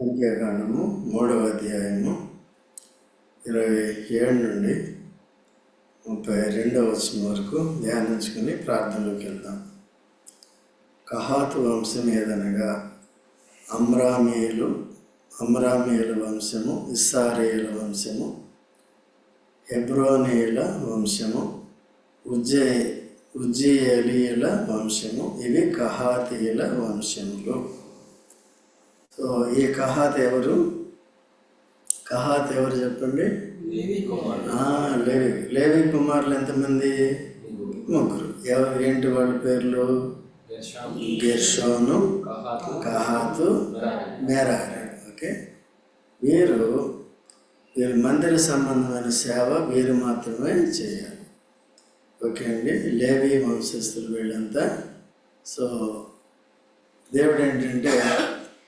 సంఖ్యాకాండము మూడవ అధ్యాయము ఇరవై ఏడు నుండి ముప్పై రెండవ వచ్చిన వరకు ధ్యానించుకుని ప్రార్థనలోకి వెళ్దాం. కహాతు వంశం ఏదనగా అమ్రామీయులు అమ్రామీయుల వంశము ఇస్సారీయుల వంశము హెబ్రోనీయుల వంశము ఉజ్జయ ఉజ్జయేలీయుల వంశము ఇవి కహాతీయుల వంశములు. సో ఈ కహాత్ ఎవరు? కహాత్ ఎవరు చెప్పండి? లేవి లేవి. కుమారులు ఎంతమంది? ముగ్గురు. ఎవరు? ఏంటి వాళ్ళ పేర్లు? గెర్షోను. కహాతు. మెరారి. ఓకే. వీరు వీరు మందిర సంబంధమైన సేవ వీరు మాత్రమే చేయాలి. ఓకే అండి. లేవి వంశస్థులు వీళ్ళంతా. సో దేవుడు ఏంటంటే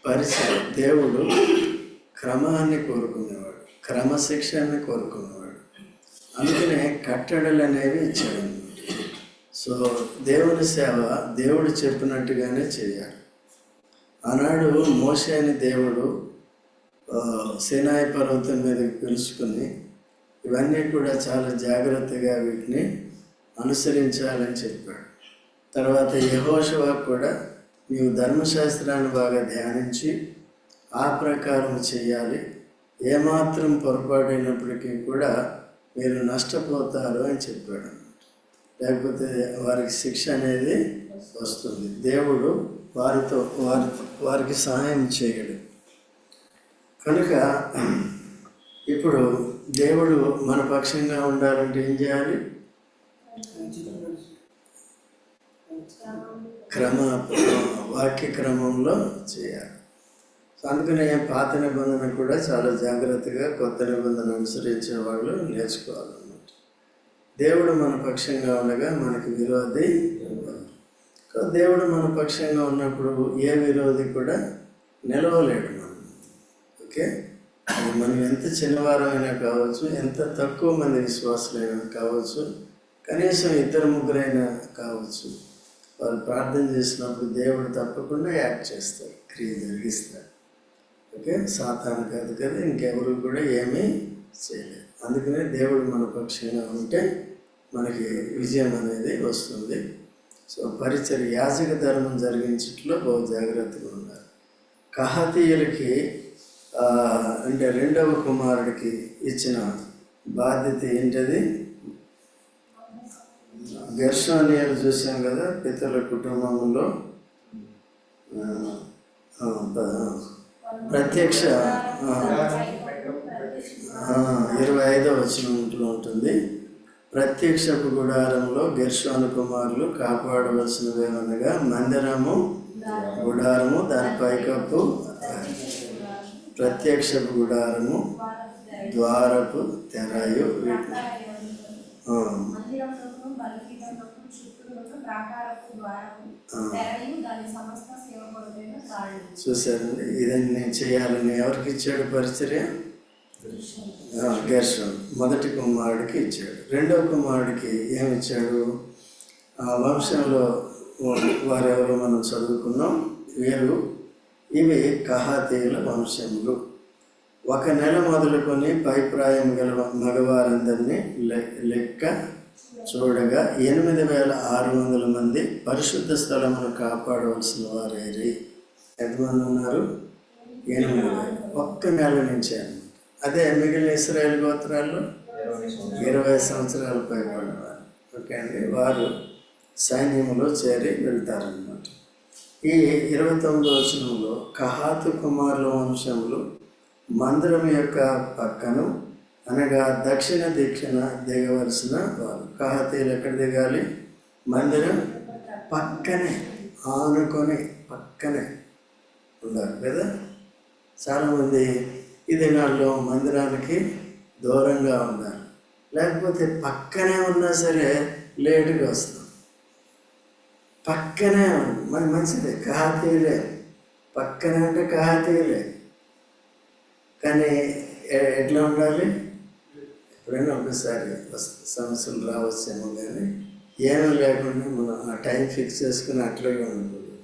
పరిచయం. దేవుడు క్రమాన్ని కోరుకునేవాడు క్రమశిక్షణని కోరుకునేవాడు. అందుకనే కట్టడలు అనేవి ఇచ్చాడు సో దేవుని సేవ దేవుడు చెప్పినట్టుగానే చేయాలి. ఆనాడు మోసే అని దేవుడు సేనాయ పర్వతం మీదకి పిలుచుకుని ఇవన్నీ కూడా చాలా జాగ్రత్తగా వీటిని అనుసరించాలని చెప్పాడు. తర్వాత యహోషవ కూడా నీవు ధర్మశాస్త్రాన్ని బాగా ధ్యానించి ఆ ప్రకారం చేయాలి. ఏమాత్రం పొరపాటైనప్పటికీ కూడా మీరు నష్టపోతారు అని చెప్పాడు లేకపోతే వారికి శిక్ష అనేది వస్తుంది. దేవుడు వారితో వారి వారికి సహాయం చేయడు. కనుక ఇప్పుడు దేవుడు మన పక్షంగా ఉండాలంటే ఏం చేయాలి? క్రమ వాక్య క్రమంలో చేయాలి. సో అందుకనే పాత నిబంధన కూడా చాలా జాగ్రత్తగా కొత్త నిబంధన అనుసరించే వాళ్ళు నేర్చుకోవాలన్నమాట. దేవుడు మన పక్షంగా ఉండగా మనకి విరోధి దేవుడు మన పక్షంగా ఉన్నప్పుడు ఏ విరోధి కూడా నిలవలేడు మనం. ఓకే? అది మనం ఎంత చిన్నవారమైనా కావచ్చు ఎంత తక్కువ మంది విశ్వాసులైనా కావచ్చు కనీసం ఇద్దరు ముగ్గురైనా కావచ్చు వాళ్ళు ప్రార్థన చేసినప్పుడు దేవుడు తప్పకుండా యాక్ట్ చేస్తారు క్రియ జరిగిస్తారు. ఓకే? సాతాను కాదు కదా ఇంకెవరు కూడా ఏమీ చేయలేదు అందుకనే దేవుడు మన పక్షంగా ఉంటే మనకి విజయం అనేది వస్తుంది. సో పరిచయ యాజక ధర్మం జరిగించట్లో బహు జాగ్రత్తగా ఉన్నారు కహతీయులకి అంటే రెండవ కుమారుడికి ఇచ్చిన బాధ్యత ఏంటది? గర్షణీయులు చూసాం కదా పితల కుటుంబంలో. ప్రత్యక్ష ఇరవై ఐదో వచనంలో ఉంటుంది. ప్రత్యక్షపు గుడారంలో గెర్షోను కుమారులు కాపాడవలసినవి అనగా మందిరము గుడారము దాని పైకప్పు ప్రత్యక్షపు గుడారము ద్వారపు తెరయు వీటి బలిపీఠమునకు చుట్టూనకు ప్రాకారపు ద్వారము. తెరయు దాని సమస్త సేవకులైన తాళ్ళు. చూశారండి ఇదన్నీ చేయాలని ఎవరికి ఇచ్చాడు పరిచర్య? ఆ, గెర్షోన్. మొదటి కుమారుడికి ఇచ్చాడు. రెండవ కుమారుడికి ఏమి ఇచ్చాడు? ఆ వంశంలో వారెవరో మనం చదువుకున్నాం. వీరు ఇవి కహాతీయుల వంశములు. ఒక నెల మొదలుకొని పైప్రాయం గల మగవారందరినీ లెక్క చూడగా ఎనిమిది వేల ఆరు వందల మంది పరిశుద్ధ స్థలమును కాపాడవలసిన వారేరి ఎంతమంది ఉన్నారు? ఎనిమిది వేలు. ఒక్క నెల నుంచి అదే మిగిలిన ఇస్రాయేల్ గోత్రాల్లో ఇరవై సంవత్సరాలు పైబడినవారు ఓకే అండి? వారు సైన్యంలో చేరి వెళ్తారన్నమాట. ఈ ఇరవై తొమ్మిదో వచనంలో కహాతు కుమారుల వంశములు మందిరం యొక్క పక్కను అనగా దక్షిణ దీక్షణ దిగవలసిన వారు. కాహతీలు ఎక్కడ దిగాలి? మందిరం పక్కనే ఆనుకొని పక్కనే ఉండాలి కదా? చాలామంది ఈ దినాల్లో మందిరానికి దూరంగా ఉండాలి. లేకపోతే పక్కనే ఉన్నా సరే లేటుగా వస్తాం. పక్కనే మన మరి మంచిదే కహాతీయులే. పక్కనే అంటే కహాతీయులే. కానీ ఎట్లా ఉండాలి? ఎప్పుడైనా ఒకసారి సమస్యలు రావచ్చేమో కానీ ఏమీ లేకుండా మనం ఆ టైం ఫిక్స్ చేసుకుని అట్లాగే ఉండకూడదు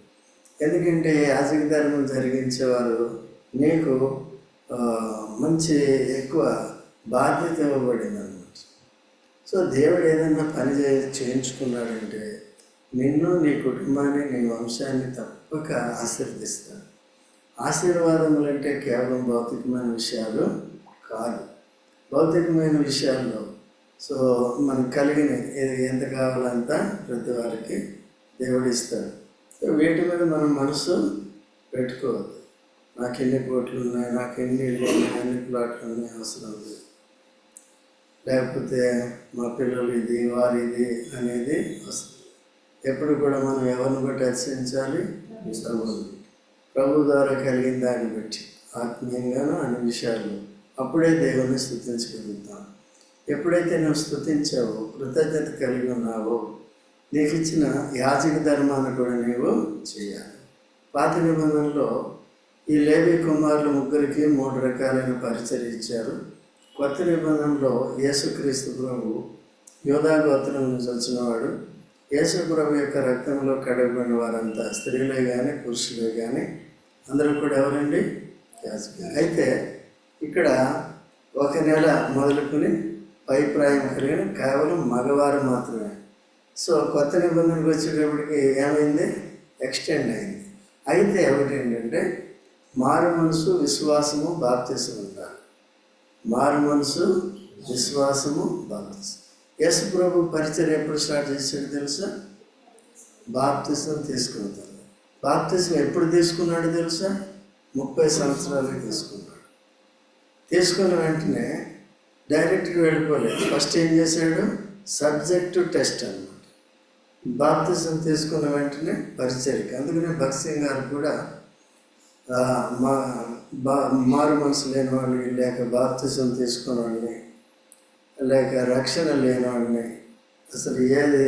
ఎందుకంటే యాజక ధర్మం జరిగించేవారు నీకు మంచి ఎక్కువ బాధ్యత ఇవ్వబడింది అనమాట సో దేవుడు ఏదైనా పని చే చేయించుకున్నాడంటే నిన్ను నీ కుటుంబాన్ని నీ వంశాన్ని తప్పక ఆశీర్వదిస్తాడు. ఆశీర్వాదములు అంటే కేవలం భౌతికమైన విషయాలు కాదు. భౌతికమైన విషయాల్లో. సో మనకు కలిగిన ఏది ఎంత కావాలంత ప్రతి వారికి దేవుడు ఇస్తాడు. సో వీటి మీద మనం మనసు పెట్టుకోవద్దు. నాకు ఎన్ని కోట్లు ఉన్నాయి నాకు ఎన్ని ఇళ్ళు ఉన్నాయి ఎన్ని ప్లాట్లు ఉన్నాయి అవసరం లేదు. లేకపోతే మా పిల్లలు ఇది వారి ఇది అనేది వస్తుంది ఎప్పుడు కూడా మనం ఎవరిని బట్టి హెచ్చరించాలి ప్రభు ద్వారా కలిగిన దాన్ని బట్టి ఆత్మీయంగాను అన్ని విషయాలు అప్పుడే దేవుని స్థుతించగలుగుతాం ఎప్పుడైతే నువ్వు స్థుతించావో కృతజ్ఞత కలిగి ఉన్నావో నీకు ఇచ్చిన యాజక ధర్మాన్ని కూడా నీవు చేయాలి. పాత నిబంధనలో ఈ లేవి కుమారులు ముగ్గురికి మూడు రకాలైన పరిచయం ఇచ్చారు. కొత్త నిబంధనలో యేసుక్రీస్తు ప్రభు యోధా గోత్రం నుంచి వచ్చినవాడు. యేసు ప్రభు యొక్క రక్తంలో కడగబడిన వారంతా స్త్రీలే కానీ పురుషులే కానీ అందరూ కూడా ఎవరండి? యాజకులు. అయితే ఇక్కడ ఒక నెల మొదలుకొని పైప్రాయం కలిగిన కేవలం మగవారు మాత్రమే. సో కొత్త నిబంధనకు వచ్చేటప్పటికి ఏమైంది? ఎక్స్టెండ్ అయింది. అయితే ఒకటి ఏంటంటే మారు మనసు విశ్వాసము బాప్తిసం ఉండాలి మారు మనసు విశ్వాసము బాప్తిసం. యశ్ ప్రభు పరిచయం ఎప్పుడు స్టార్ట్ చేశాడు తెలుసా? బాప్తిసం తీసుకుంటారు బాప్తిసం ఎప్పుడు తీసుకున్నాడు తెలుసా? ముప్పై సంవత్సరాలు తీసుకున్నాడు. తీసుకున్న వెంటనే డైరెక్ట్గా వెళ్ళిపోలేదు. ఫస్ట్ ఏం చేశాడు? సబ్జెక్టు టెస్ట్ అనమాట బాప్తిజం తీసుకున్న వెంటనే పరిచయకి అందుకనే భక్త్ సింగ్ గారు కూడా మా బా మారు మనసు లేని వాళ్ళని లేక బాప్తిజం తీసుకున్న వాళ్ళని లేక రక్షణ లేని వాళ్ళని అసలు ఏది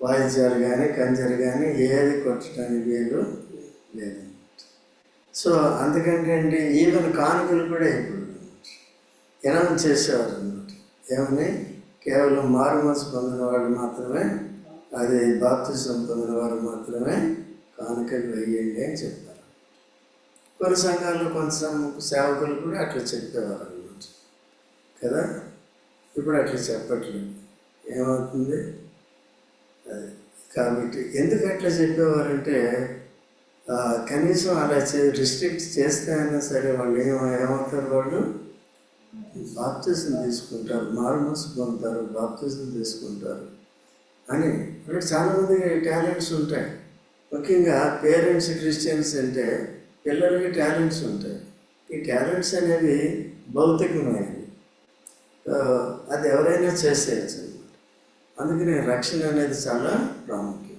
వాయిద్యాలు కానీ కంజరు కానీ ఏది కొట్టడానికి వీలు లేదు సో అందుకంటే అండి ఈవెన్ కానుకలు కూడా ఇప్పుడు ఎనౌన్స్ చేసేవారు అనమాట ఏమని? కేవలం మారు పొందిన వాళ్ళు మాత్రమే అది బాప్తిజం పొందిన వారు మాత్రమే కానుకలు వేయండి అని చెప్పారు. కొన్ని సంఘాల్లో కొంత సం- సేవకులు కూడా అట్లా చెప్పేవారు అనమాట కదా? ఇప్పుడు అట్లా చెప్పట్లేదు. ఏమవుతుంది? అది కాబట్టి ఎందుకు అట్లా చెప్పేవారంటే కనీసం అలా చే రిస్ట్రిక్ట్ చేస్తే అయినా సరే వాళ్ళు ఏమ ఏమవుతారు వాళ్ళు? బాప్తిజం తీసుకుంటారు మారుమూసి పొందుతారు బాప్తిజం తీసుకుంటారు. అని అంటే చాలామంది టాలెంట్స్ ఉంటాయి. ముఖ్యంగా పేరెంట్స్ క్రిస్టియన్స్ అంటే పిల్లలకి టాలెంట్స్ ఉంటాయి. ఈ టాలెంట్స్ అనేవి భౌతికమైనవి. అది ఎవరైనా చేసేయచ్చు. అనమాట అందుకని రక్షణ అనేది చాలా ప్రాముఖ్యం.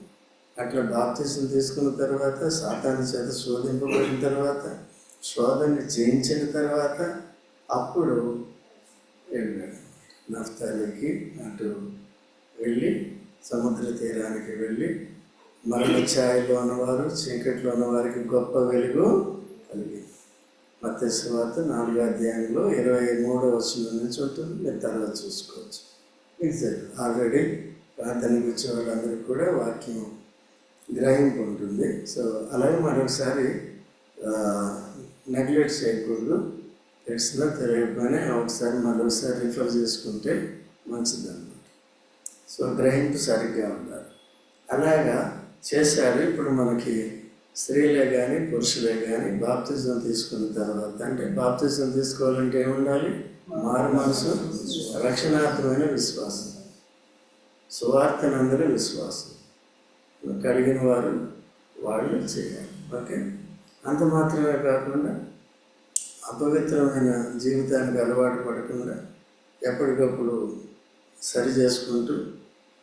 అట్లా బాప్తిసం తీసుకున్న తర్వాత సాతాన్ని చేత శోధింపబడిన తర్వాత శోధన చేయించిన తర్వాత అప్పుడు నఫ్తాలికి అటు వెళ్ళి సముద్ర తీరానికి వెళ్ళి మరణ ఛాయలో ఉన్నవారు చీకట్లో ఉన్నవారికి గొప్ప వెలుగు కలిగింది మత్స్యవాత నాలుగో అధ్యాయంలో ఇరవై మూడో వచ్చిన నుంచి ఉంటుంది మీరు తర్వాత చూసుకోవచ్చు. మీకు ఆల్రెడీ ప్రార్థన వచ్చే వాళ్ళందరికీ కూడా వాక్యం గ్రహింపు ఉంటుంది. సో అలాగే మరొకసారి నెగ్లెక్ట్ చేయకూడదు. తెలిసినా తెలియకపోయినా ఒకసారి మరొకసారి రిఫర్ చేసుకుంటే మంచిదన్నమాట. సో గ్రహింపు సరిగ్గా ఉండాలి. అలాగా చేశారు. ఇప్పుడు మనకి స్త్రీలే కానీ పురుషులే కానీ బాప్తిజం తీసుకున్న తర్వాత అంటే బాప్తిజం తీసుకోవాలంటే ఏముండాలి? మారు మనసు రక్షణాత్మకమైన విశ్వాసం. సువార్తనందరి విశ్వాసం. కడిగిన వారు వాళ్ళు చేయాలి. ఓకే? అంత మాత్రమే కాకుండా అపవిత్రమైన జీవితానికి అలవాటు పడకుండా ఎప్పటికప్పుడు సరి చేసుకుంటూ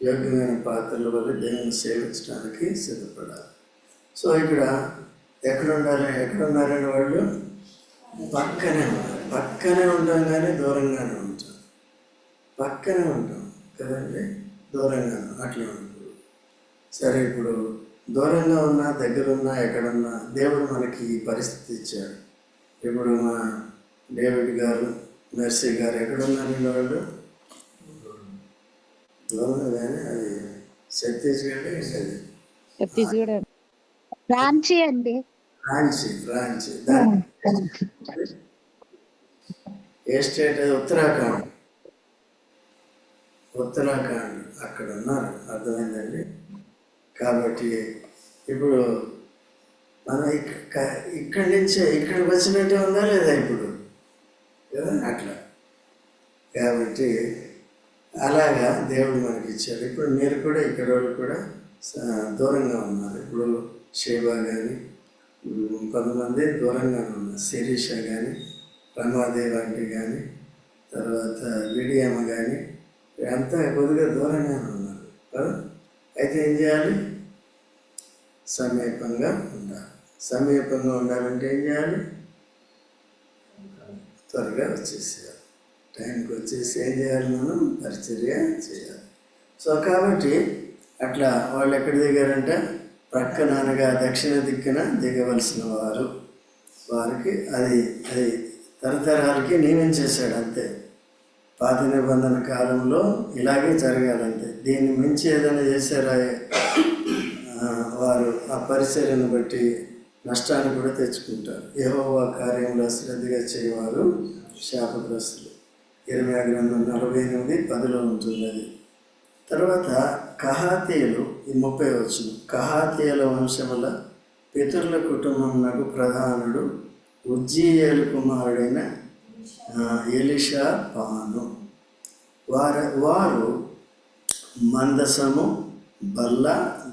యోగ్యమైన పాత్రల వల్ల దేవుని సేవించడానికి సిద్ధపడాలి. సో ఇక్కడ ఎక్కడ ఎక్కడున్నారని ఎక్కడ వాళ్ళు పక్కనే ఉన్నారు. పక్కనే ఉంటాం కానీ దూరంగానే ఉంటాం. పక్కనే ఉంటాం కదండి? దూరంగా అట్లా ఉంటుంది సరే ఇప్పుడు దూరంగా ఉన్నా దగ్గరున్నా ఎక్కడున్నా దేవుడు మనకి ఈ పరిస్థితి ఇచ్చాడు. ఇప్పుడు మా డేవిడ్ గారు మెర్సీ గారు ఎక్కడున్నారు వాళ్ళు కానీ అది ఛత్తీస్గఢ్ అది? ఛత్తీస్గఢ్ రాంచీ అండి. రాంచి రాంచి ఏ స్టేట్? అది ఉత్తరాఖండ్. ఉత్తరాఖండ్. అక్కడ ఉన్నారు. అర్థమైందండి? కాబట్టి ఇప్పుడు మనం ఇక్క ఇక్కడి నుంచే ఇక్కడికి వచ్చినట్టే ఉందా లేదా ఇప్పుడు? కదా అట్లా. కాబట్టి అలాగా దేవుడు మనకి ఇచ్చాడు ఇప్పుడు మీరు కూడా ఇక్కడ వాళ్ళు కూడా దూరంగా ఉన్నారు. ఇప్పుడు షేబా కానీ కొంతమంది దూరంగానే ఉన్నారు. శిరీష కానీ రమాదేవి అంటే కానీ తర్వాత విడియమ్మ కానీ అంతా కొద్దిగా దూరంగానే ఉన్నారు. కదా అయితే ఏం చేయాలి? సమీపంగా ఉండాలి. సమీపంగా ఉండాలంటే ఏం చేయాలి? త్వరగా వచ్చేసేయాలి. టైంకి వచ్చేసి ఏం చేయాలి మనం? పరిచర్య చేయాలి. సో కాబట్టి అట్లా వాళ్ళు ఎక్కడ దిగారంటే ప్రక్కన అనగా దక్షిణ దిక్కున దిగవలసిన వారు. వారికి అది అది తరతరాలకి నియమించేశాడు అంతే. పాత నిబంధన కాలంలో ఇలాగే జరగాలంతే. దీన్ని మించి ఏదైనా చేశారా? వారు ఆ పరిచర్యను బట్టి నష్టాన్ని కూడా తెచ్చుకుంటారు. యెహోవా కార్యంలో శ్రద్ధగా చేయవారు శాపగ్రస్తులు. ఇరవై గ్రంథం నలభై ఎనిమిది పదిలో ఉంటుంది అది తర్వాత కహాతీయులు ఈ ముప్పై వచ్చిన కహాతీయుల వంశముల పితరుల కుటుంబమునకు ప్రధానుడు ఉజ్జీయేలు కుమారుడైన ఎలిషా పాను వారు వారు మందసము బల్ల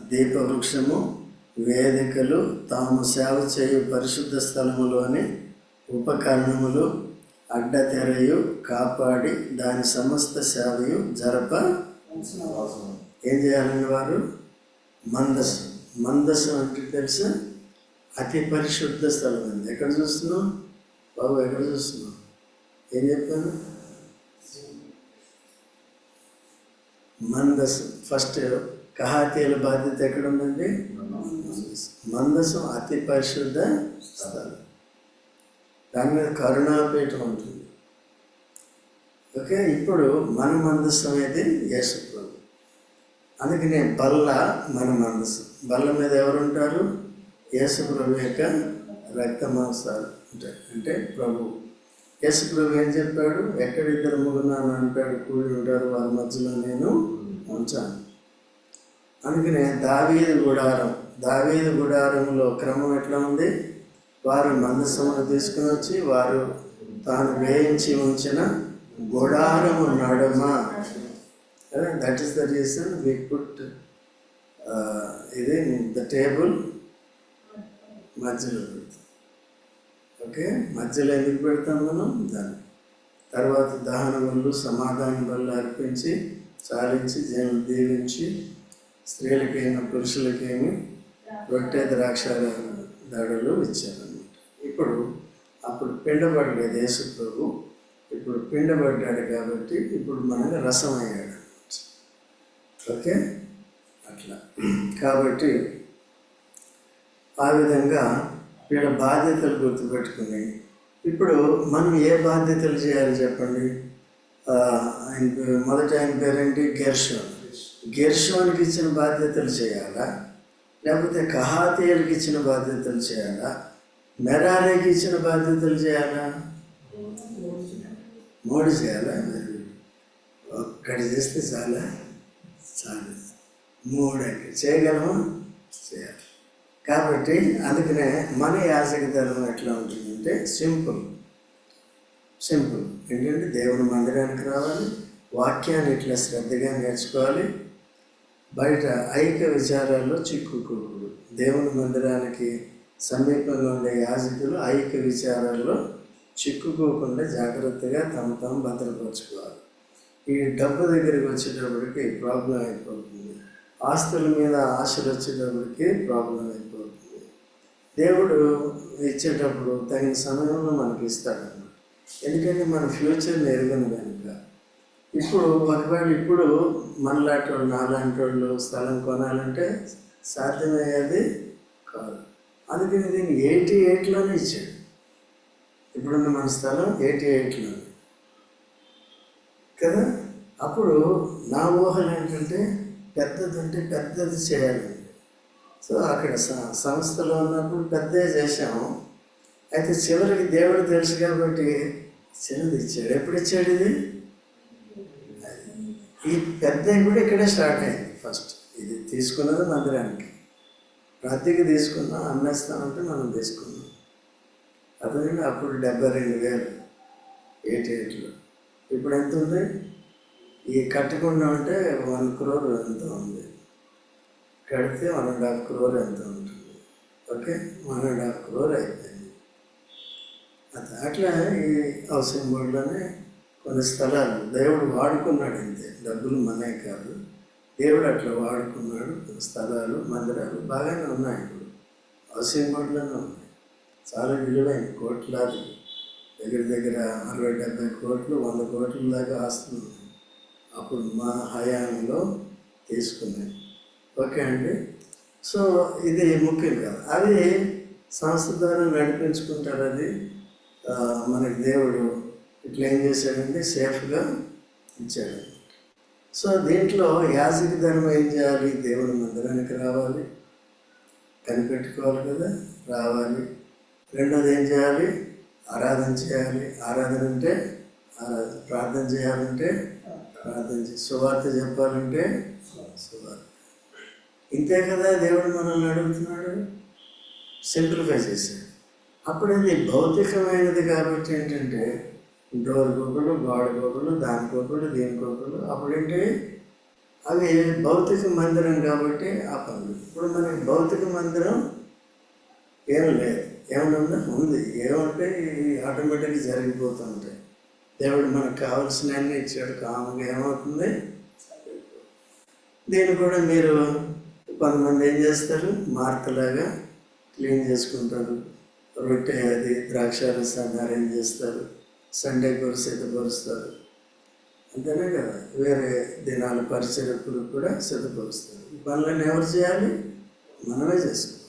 దీపవృక్షము వేదికలు తాము సేవ చేయు పరిశుద్ధ స్థలములోని ఉపకరణములు అడ్డతెరయు కాపాడి దాని సమస్త సేవయు జరప. ఏం చేయాలని వారు? మందసం. మందసం అంటే తెలుసా? అతి పరిశుద్ధ స్థలం అండి. ఎక్కడ చూస్తున్నాం? బాబు ఎక్కడ చూస్తున్నాం? ఏం చెప్పాను మందసం. ఫస్ట్ కహాతీల బాధ్యత ఎక్కడ ఉందండి? మందసం అతి పరిశుద్ధ స్థలం. దాని మీద కరుణాపీఠం ఉంటుంది. ఓకే? ఇప్పుడు మన మందస్సు అనేది యేసు ప్రభు అందుకనే బల్ల మన మనసు బల్ల మీద ఎవరు ఉంటారు యేసు ప్రభు యొక్క రక్త మాంసాలు ఉంటాయి. అంటే ప్రభు. యేసుప్రభు ఏం చెప్పాడు? ఎక్కడ ఇద్దరు ముగ్గురు అంటాడు? కూడి ఉంటారు. వారి మధ్యలో నేను ఉంచాను. అందుకనే దావీది గుడారం. దావీదు గుడారంలో క్రమం ఎట్లా ఉంది? వారు మందసమును తీసుకుని వచ్చి వారు తాను వేయించి ఉంచిన గుడారము నడుమ. That is the reason we put ఇది ద టేబుల్ మధ్యలో పెడతాం. ఓకే మధ్యలో ఎందుకు పెడతాం మనం? దాన్ని. తర్వాత దహన బళ్ళు సమాధాన బళ్ళు అర్పించి చాలించి జనం దీవించి స్త్రీలకేమి పురుషులకేమి రొట్టె ద్రాక్ష దడలు ఇచ్చారనమాట ఇప్పుడు అప్పుడు పిండబడలేదు యేసు ప్రభు ఇప్పుడు పిండబడ్డాడు కాబట్టి ఇప్పుడు మనకు రసం అయ్యాడు ఓకే? అట్లా. కాబట్టి ఆ విధంగా వీళ్ళ బాధ్యతలు గుర్తుపెట్టుకుని ఇప్పుడు మనం ఏ బాధ్యతలు చేయాలి చెప్పండి? ఆయన మొదట ఆయన పేరేంటి? గెర్షోన్. గెర్షోన్కి ఇచ్చిన బాధ్యతలు చేయాలా? లేకపోతే కహాతీయులకి ఇచ్చిన బాధ్యతలు చేయాలా? మెరారీకి ఇచ్చిన బాధ్యతలు చేయాలా? మూడు చేయాలా? మరి ఒక్కటి చేస్తే చాలా? చాలు. మూడు చేయగలమా? చేయాలి. కాబట్టి అందుకనే మన యాజక ఎట్లా ఉంటుందంటే సింపుల్. సింపుల్. ఏంటంటే దేవుని మందిరానికి రావాలి వాక్యాన్ని ఇట్లా శ్రద్ధగా నేర్చుకోవాలి బయట ఐక్య విచారాల్లో చిక్కుకోకూడదు దేవుని మందిరానికి సమీపంలో ఉండే యాజకులు ఐక్య విచారాల్లో చిక్కుకోకుండా జాగ్రత్తగా తమ తాము భద్రపరచుకోవాలి. ఈ డబ్బు దగ్గరికి వచ్చేటప్పటికి ప్రాబ్లం అయిపోతుంది. ఆస్తుల మీద ఆశలు వచ్చేటప్పటికి ప్రాబ్లం అయిపోతుంది. దేవుడు ఇచ్చేటప్పుడు తగిన సమయంలో మనకి ఇస్తాడు ఎందుకంటే మన ఫ్యూచర్ని ఎరగను కనుక. ఇప్పుడు ఒకవేళ ఇప్పుడు మనలాంటి వాళ్ళు నాలాంటి వాళ్ళు స్థలం కొనాలంటే సాధ్యమయ్యేది కాదు. అందుకని దీన్ని ఎయిటీ ఎయిట్లోనే ఇచ్చాడు. ఇప్పుడున్న మన స్థలం ఎయిటీ ఎయిట్లోనే. కదా? అప్పుడు నా ఊహలు ఏంటంటే పెద్దది అంటే పెద్దది చేయాలి. సో అక్కడ సంస్థలో ఉన్నప్పుడు పెద్ద చేశాము. అయితే చివరికి దేవుడు తెలుసు కాబట్టి చిన్నది ఇచ్చాడు. ఎప్పుడు ఇచ్చాడు ఇది? ఈ పెద్ద కూడా ఇక్కడే స్టార్ట్ అయింది ఫస్ట్. ఇది తీసుకున్నది మందిరానికి. ప్రతికి తీసుకున్నాం అమ్మేస్తామంటే మనం తీసుకున్నాం. అదేంటి? అప్పుడు డెబ్బై రెండు వేలు ఎయిటీ ఎయిట్లో ఇప్పుడు ఎంత ఉంది? ఈ కట్టకుండా ఉంటే వన్ క్రోర్ ఎంత ఉంది? కడితే వన్ అండ్ హాఫ్ క్రోర్ ఎంత ఉంటుంది? Okay? One and half crore అయిపోయింది. అది అట్లా ఈ హౌసింగ్ బోర్డులోనే కొన్ని స్థలాలు దేవుడు వాడుకున్నాడు అంతే డబ్బులు మనే కాదు. దేవుడు అట్లా వాడుకున్నాడు. కొన్ని స్థలాలు మందిరాలు బాగానే ఉన్నాయి ఇప్పుడు. హౌసింగ్ బోర్డులోనే ఉన్నాయి. చాలా విలువైన కోట్లాది. దగ్గర దగ్గర అరవై డెబ్బై కోట్లు వంద కోట్ల దాకా ఆస్తులు ఉన్నాయి. అప్పుడు మా హయాంలో తీసుకున్నాయి. ఓకే అండి? సో ఇది ముఖ్యం కాదు. అది సంస్థ ద్వారా నడిపించుకుంటారు అది మనకి దేవుడు ఇట్లా ఏం చేశాడంటే సేఫ్గా ఇచ్చాడు. సో దీంట్లో యాజక ధర్మం ఏం చేయాలి? దేవుని మందిరానికి రావాలి. కనిపెట్టుకోవాలి కదా రావాలి. రెండోది ఏం చేయాలి? ఆరాధన చేయాలి. ఆరాధన అంటే ఆరాధన ప్రార్థన చేయాలంటే ప్రార్థన చే సువార్త చెప్పాలంటే సువార్త. ఇంతే కదా దేవుడు మనల్ని అడుగుతున్నాడు? సింప్లిఫై చేశాడు. అప్పుడు ఇది భౌతికమైనది కాబట్టి ఏంటంటే డోర్ గోకులు గోడ గోకులు దాని గోకులు దీని గోకులు అప్పుడేంటి? అవి భౌతిక మందిరం కాబట్టి ఆ పనులు. ఇప్పుడు మనకి భౌతిక మందిరం ఏం లేదు. ఏమైనా ఉంది? ఏమంటే ఆటోమేటిక్గా జరిగిపోతుంటాయి దేవుడు మనకు కావాల్సిన అన్నీ ఇచ్చాడు. కామన్గా ఏమవుతుంది? దీన్ని కూడా మీరు కొంతమంది ఏం చేస్తారు? మార్తలాగా క్లీన్ చేసుకుంటారు. రొట్టె అది ద్రాక్షారసాన్ని అరేంజ్ చేస్తారు. సండే కూడా సిద్ధపరుస్తారు అంతేనే కదా? వేరే దినాల పరిచేటప్పుడు కూడా సిద్ధపరుస్తారు పనులను ఎవరు చేయాలి? మనమే చేసుకోవాలి.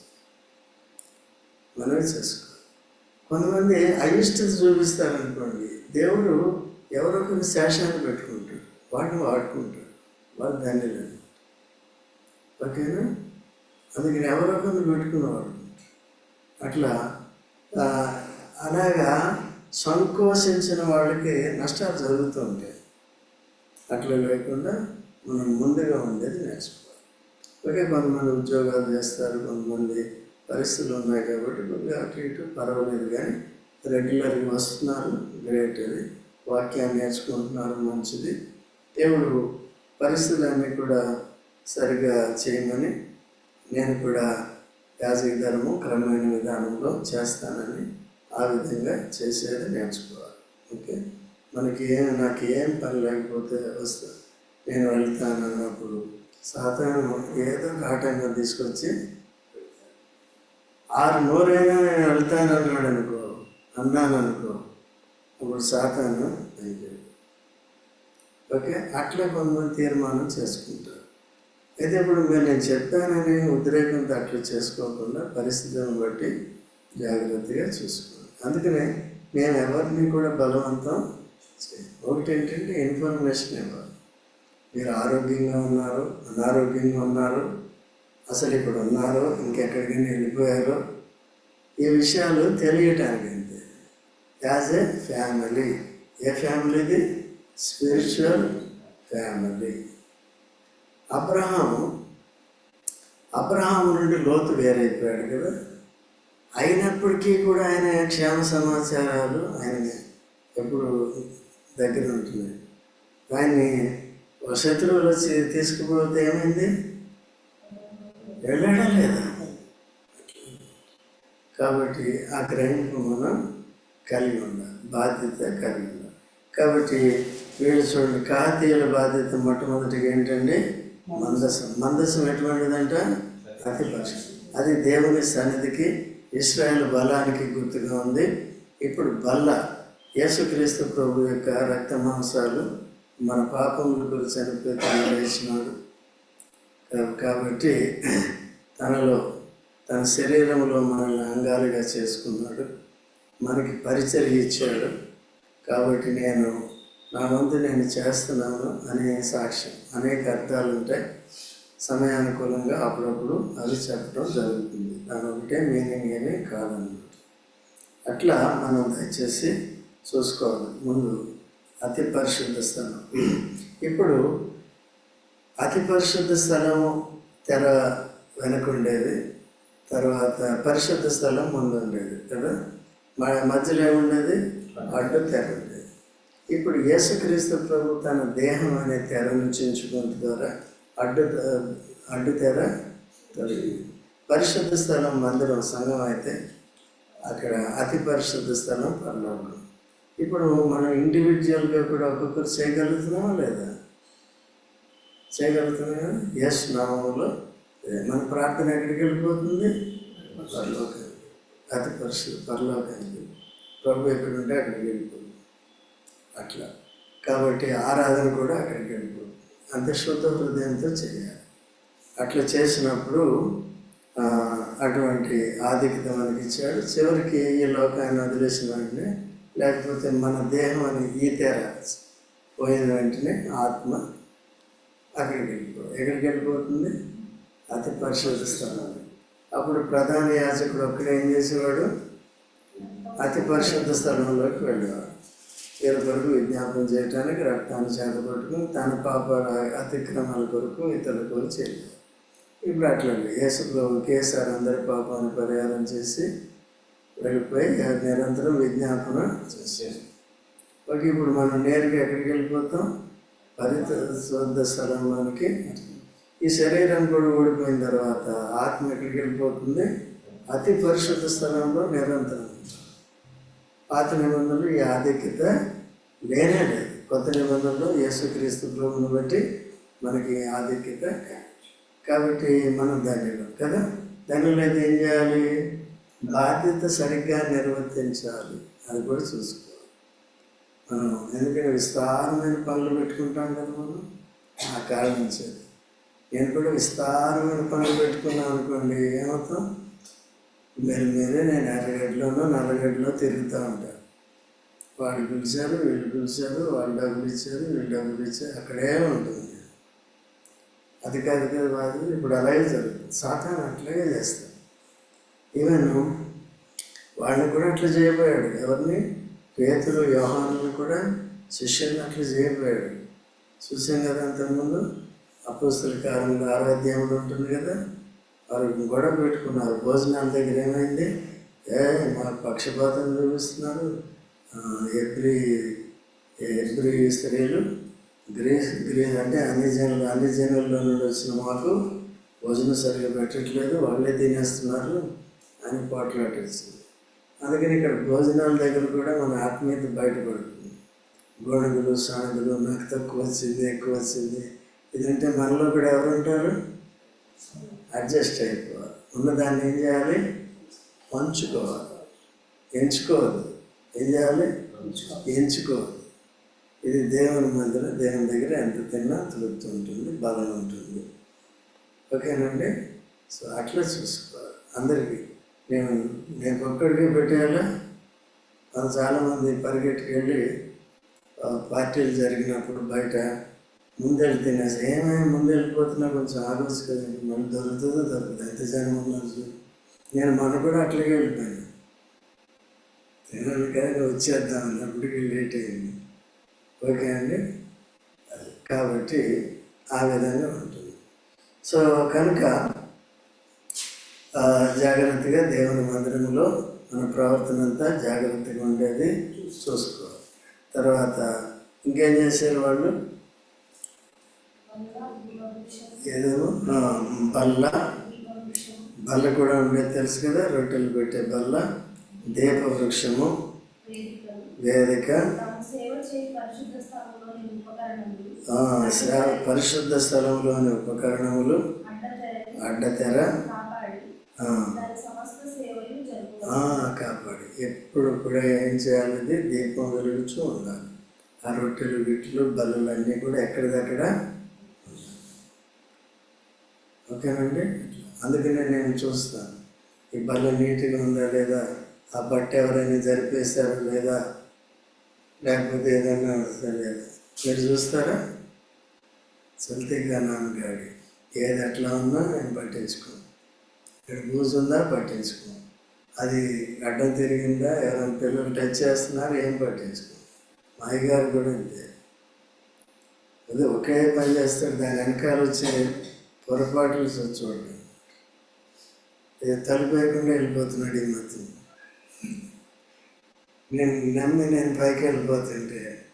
మనమే చేసుకోవాలి. కొంతమంది అయిష్టత చూపిస్తారు అనుకోండి దేవుడు ఎవరో కొన్ని శేషాన్ని పెట్టుకుంటాడు. వాటిని వాడుకుంటాడు. వాళ్ళు ధన్యులు ఓకేనా? అందుకని ఎవరో కొన్ని వాడుకుంటారు అట్లా అలాగా సంకోచించిన వాళ్ళకి నష్టాలు జరుగుతూ ఉంటాయి. అట్లా లేకుండా మనం ముందుగా ఉండేది నేర్చుకోవాలి. ఓకే కొంతమంది ఉద్యోగాలు చేస్తారు కొంతమంది పరిస్థితులు ఉన్నాయి కాబట్టి కొద్దిగా అటు ఇటు పర్వాలేదు కానీ రెగ్యులర్గా వస్తున్నారు గ్రేట్ అది. వాక్యాన్ని నేర్చుకుంటున్నారు మంచిది. దేవుడు పరిస్థితులన్నీ కూడా సరిగా చేయమని నేను కూడా యాజక ధర్మం క్రమమైన విధానంలో చేస్తానని ఆ విధంగా చేసేది నేర్చుకోవాలి. ఓకే? మనకి ఏం నాకు ఏం పని లేకపోతే వస్తా నేను వెళ్తాను అన్నప్పుడు సాధారణ ఏదో ఘాటంగా తీసుకొచ్చి ఆరు నూరైనా నేను వెళ్తాను అన్నాడు అనుకో అన్నాను అనుకో అప్పుడు సాతాను అయిపోయాడు ఓకే? అట్లా కొంతమంది తీర్మానం చేసుకుంటారు. అయితే ఇప్పుడు మీరు నేను చెప్పానని ఉద్రేకంతో అట్లా చేసుకోకుండా పరిస్థితులను బట్టి జాగ్రత్తగా చూసుకోండి. అందుకనే మేము ఎవరిని కూడా బలవంతం ఒకటి ఏంటంటే ఇన్ఫర్మేషన్ ఇవ్వాలి. మీరు ఆరోగ్యంగా ఉన్నారు అనారోగ్యంగా ఉన్నారు అసలు ఇప్పుడు ఉన్నారు ఇంకెక్కడికైనా వెళ్ళిపోయారో ఈ విషయాలు తెలియటానికి అంతే. As a family. A ఫ్యామిలీది? Spiritual family. Abraham Abraham నుండి లోతు వేరైపోయాడు కదా. అయినప్పటికీ కూడా ఆయన క్షేమ సమాచారాలు ఆయన ఎప్పుడు దగ్గర ఉంటున్నాయి. ఆయన్ని శత్రువులు వచ్చి తీసుకుపోతే ఏమైంది? వెళ్ళడం లేదా? కాబట్టి ఆ గ్రహింపు మనం కలిగి ఉండాలి బాధ్యత కలిగి ఉండాలి. కాబట్టి వీళ్ళు చూడండి కాతీయుల బాధ్యత మొట్టమొదటిగా ఏంటంటే మందసం. మందసం ఎటువంటిదంట? అతి పక్షం. అది దేవుని సన్నిధికి ఇస్రాయల్ బలానికి గుర్తుగా ఉంది. ఇప్పుడు బల్ల యేసుక్రీస్తు ప్రభు యొక్క రక్త మాంసాలు మన పాపముల గురించి చనిపోయి వేసినాడు కాబట్టి తనలో తన శరీరంలో మనల్ని అంగాలుగా చేసుకున్నాడు. మనకి పరిచర్య ఇచ్చాడు. కాబట్టి నేను నా వంతు నేను చేస్తున్నాను అనే సాక్ష్యం అనేక అర్థాలు ఉంటాయి. సమయానుకూలంగా అప్పుడప్పుడు అది చెప్పడం జరుగుతుంది. దాని ఒకటే మీనింగ్ ఏమీ కాదన్నమాట. అట్లా మనం దయచేసి చూసుకోవాలి. ముందు అతి పరిశుద్ధ స్థలం. ఇప్పుడు అతి పరిశుద్ధ స్థలం తెర వెనక ఉండేది తర్వాత పరిశుద్ధ స్థలం ముందు ఉండేది కదా? మ- మధ్యలో ఏముండేది? అడ్డు తెర ఉండేది. ఇప్పుడు యేసుక్రీస్తు ప్రభు తన దేహం అనే తెర నుంచి ఎంచుకున్న ద్వారా అడ్డు అడ్డుతేర పరిశుద్ధ స్థలం మందిరం సంఘం అయితే అక్కడ అతి పరిశుద్ధ స్థలం పరలోకం. ఇప్పుడు మనం ఇండివిజువల్గా కూడా ఒక్కొక్కరు చేయగలుగుతున్నామా లేదా? చేయగలుగుతున్నాం కదా ఎస్ నామంలో మన ప్రార్థన ఎక్కడికి వెళ్ళిపోతుంది? పరలోకానికి అతి పరిశుద్ధ పరలోకానికి. ప్రభు ఎక్కడుంటే అక్కడికి వెళ్ళిపోతుంది. అట్లా. కాబట్టి ఆరాధన కూడా అక్కడికి వెళ్ళిపోతుంది. అంత శుద్ధ హృదయంతో చేయాలి. అట్లా చేసినప్పుడు అటువంటి ఆధిక్యత మనకి ఇచ్చాడు. చివరికి ఈ లోకాన్ని వదిలేసిన వెంటనే లేకపోతే మన దేహం అని ఈ తెర పోయిన వెంటనే ఆత్మ అక్కడికి వెళ్ళిపో ఎక్కడికి వెళ్ళిపోతుంది? అతి పరిశుద్ధ స్థలానికి అప్పుడు ప్రధాన యాజకుడు ఒక్కడే ఏం చేసేవాడు? అతి పరిశుద్ధ స్థలంలోకి వెళ్ళేవాడు. వీళ్ళ కొరకు విజ్ఞాపనం చేయటానికి రక్తాన్ని చేతపట్టుకుని తన పాప అతిక్రమాల కొరకు ఇతరుల కొరకు చేయాలి ఇప్పుడు అట్లా యేసుప్రభు కేసారి అందరి పాపాన్ని పరిహారం చేసి వెళ్ళిపోయి నిరంతరం విజ్ఞాపన చేసేది ఓకే ఇప్పుడు మనం నేరుగా ఎక్కడికి వెళ్ళిపోతాం? పరిత శుద్ధ స్థలంలోనికి. ఈ శరీరం కూడా ఓడిపోయిన తర్వాత ఆత్మ ఎక్కడికి వెళ్ళిపోతుంది? అతి పరిశుద్ధ స్థలంలో నిరంతరం. పాత నిబంధనలు ఈ ఆధిక్యత లేనే లేదు. కొత్త నిబంధనలు యేసుక్రీస్తు ప్రభువుని బట్టి మనకి ఆధిక్యత కాబట్టి మనం ధన్యులం కదా? ధన్యులు అయితే ఏం చేయాలి? బాధ్యత సరిగ్గా నిర్వర్తించాలి. అది కూడా చూసుకోవాలి. మనం ఎందుకంటే విస్తారమైన పనులు పెట్టుకుంటాం కదా మనం? ఆ కారణం చేతి. నేను కూడా విస్తారమైన పనులు పెట్టుకున్నాను అనుకోండి ఏమవుతాం మీరు మీరే నేను ఎర్రగడ్డలోనో నల్లగడ్డలో తిరుగుతూ ఉంటాను వాడు పిలిచారు వీళ్ళు పిలిచారు వాళ్ళు డబ్బులు ఇచ్చారు వీళ్ళు డబ్బులు ఇచ్చారు అక్కడే ఉంటుంది. అది కాదు బాధ ఇప్పుడు అలాగే జరుగుతుంది? సాతాను అట్లాగే చేస్తాడు. ఈవెన్ వాళ్ళని కూడా అట్లా చేయబోయాడు. ఎవరిని? పేతులు వ్యవహారాలను కూడా శిష్యులను అట్లా చేయబోయాడు. చూసాం కదా అంతకుముందు? అపోస్తుల కాలంలో ఆరాధ్యంలో ఉంటుంది కదా? వారు గొడవ పెట్టుకున్నారు. భోజనాల దగ్గర ఏమైంది? ఏ మాకు పక్షపాతం చూపిస్తున్నారు. ఆ, ఎబ్రి స్త్రీలు గ్రీస్ గ్రీస్ అంటే అన్ని జనులు అన్ని జనుల్లో నుండి వచ్చిన మాకు భోజనం సరిగ్గా పెట్టట్లేదు. వాళ్ళే తినేస్తున్నారు అని పోట్లాటేసింది అందుకని ఇక్కడ భోజనాల దగ్గర కూడా మన ఆత్మీయత బయటపడుతుంది. గొడుగులు సాణగులు నాకు తక్కువ వచ్చింది ఎక్కువ వచ్చింది. ఇదంటే మనలో కూడా ఎవరు ఉంటారు? అడ్జస్ట్ అయిపోవాలి. ఉన్నదాన్ని ఏం చేయాలి? పంచుకోవాలి. ఎంచుకోవద్దు. ఏం చేయాలి? ఎంచుకోవద్దు. ఇది దేవుని మందిరం దేవుని దగ్గర ఎంత తిన్నా తృప్తి ఉంటుంది బలం ఉంటుంది. ఓకేనండి? సో అట్లా చూసుకోవాలి. అందరికీ నేను నేను ఒక్కడికే పెట్టేయాలా? మనం చాలామంది పరిగెట్టుకు వెళ్ళి ఆ, పార్టీలు జరిగినప్పుడు బయట ముందెళ్ళి తినేసి ఏమైనా ముందెళ్ళిపోతున్నా కొంచెం ఆలోచన కదండి మళ్ళీ దొరుకుతుందో దొరుకుతుంది ఎంత జనం ఉన్నారు నేను మన కూడా అట్లాగే వెళ్ళిపోయాను. తినాలి కానీ వచ్చేద్దాం అన్నప్పటికీ లేట్ అయింది. ఓకే అండి? కాబట్టి ఆ విధంగా ఉంటుంది. సో కనుక జాగ్రత్తగా దేవుని మందిరంలో మన ప్రవర్తన అంతా జాగ్రత్తగా ఉండేది చూసుకోవాలి. తర్వాత ఇంకేం చేసేవాళ్ళు? వాళ్ళు ఏదేమో బల్ల. బల్ల కూడా ఉండేది తెలుసు కదా రొట్టెలు పెట్టే బల్ల. దీప వృక్షము వేదిక పరిశుద్ధ స్థలంలోని ఉపకరణములు. ఉపకరణములు అడ్డతెర కాపాడి. ఎప్పుడు కూడా ఏం చేయాలనేది దీపం వెలుగుతూ ఉండాలి. ఆ రొట్టెలు గిట్లు బల్లలు అన్నీ కూడా ఎక్కడిదక్కడ ఓకేనండి? అందుకనే నేను చూస్తాను. ఈ బల్ల నీట్గా ఉందా లేదా? ఆ బట్ట ఎవరైనా జరిపేశారు లేదా? లేకపోతే ఏదైనా లేదా మీరు చూస్తారా? చల్తీగా నాన్న గాడి ఏది ఎట్లా ఉన్నా నేను పట్టించుకోను. ఇక్కడ బూజు ఉందా పట్టించుకో అది అడ్డం తిరిగిందా? ఎవరైనా పిల్లలు టచ్ చేస్తున్నారు? ఏం పట్టించుకో మా అయ్యగారు కూడా అంతే. అదే ఒకే పని చేస్తాడు. దాని వెనకాల వచ్చే పొరపాట్లు చూడండి. ఇది తలుపు వెళ్ళిపోతున్నాడు ఈ మధ్య. నేను నమ్మి నేను పైకి వెళ్ళిపోతుంటే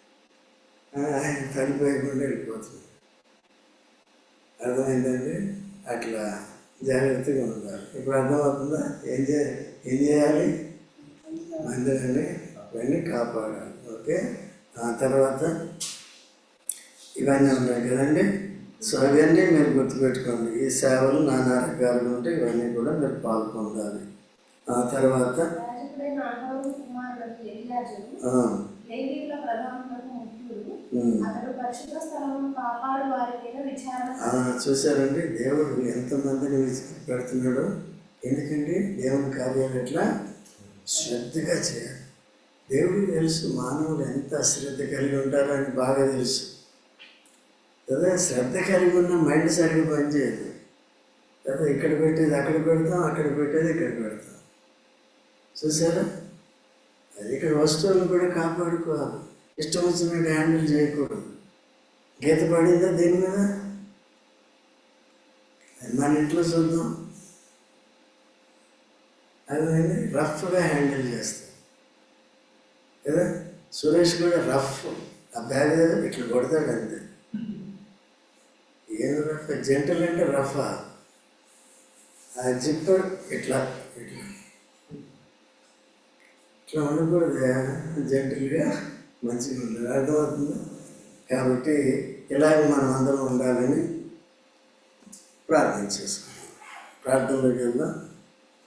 ఆయన తలుపు వేయకుండా వెళ్ళిపోతున్నాడు. అర్థమైందండి? అట్లా జాగ్రత్తగా ఉండాలి. ఇప్పుడు అర్థమవుతుందా? ఏం చే ఏం చేయాలి? మందిరాన్ని ఇవన్నీ కాపాడాలి. ఓకే? ఆ తర్వాత ఇవన్నీ ఉన్నాయి కదండి? సో ఇవన్నీ మీరు గుర్తుపెట్టుకోండి. ఈ సేవలు నానా రకాలుగా ఉంటే ఇవన్నీ కూడా మీరు పాల్గొనాలి ఆ తర్వాత చూసారండి దేవుడు ఎంతమందిని పెడుతున్నాడో ఎందుకండి? దేవుని కార్యాలు ఎట్లా? శ్రద్ధగా చేయాలి. దేవుడికి తెలుసు మానవులు ఎంత అశ్రద్ధ కలిగి ఉంటారో అని బాగా తెలుసు. కదా శ్రద్ధ కలిగి ఉన్న మైండ్ సరిగ్గా పనిచేయదు. కదా ఇక్కడ పెట్టేది అక్కడ పెడతాం అక్కడ పెట్టేది ఇక్కడ పెడతాం. చూసారా అది ఇక్కడ వస్తువులను కూడా కాపాడుకోవాలి. ఇష్టం వచ్చినట్టు హ్యాండిల్ చేయకూడదు. గీత పడిందా దీని మీద? అది మన ఇంట్లో చూద్దాం. అదే రఫ్గా హ్యాండిల్ చేస్తాం. కదా సురేష్ కూడా రఫ్. ఆ బ్యాగ్ ఇట్లా కొడతాడు అంతే ఏం రఫ్ జెంటల్ అంటే రఫా ఆ. జిప్పర్ ఇట్లా ఇట్లా. ఇట్లా ఉండకూడదు జెంటల్గా మంచిగా ఉండదు అర్థమవుతుంది? కాబట్టి ఇలాగ మనం అందరం ఉండాలని ప్రార్థన చేసుకున్నాం ప్రార్థనలోకి వెళ్దాం.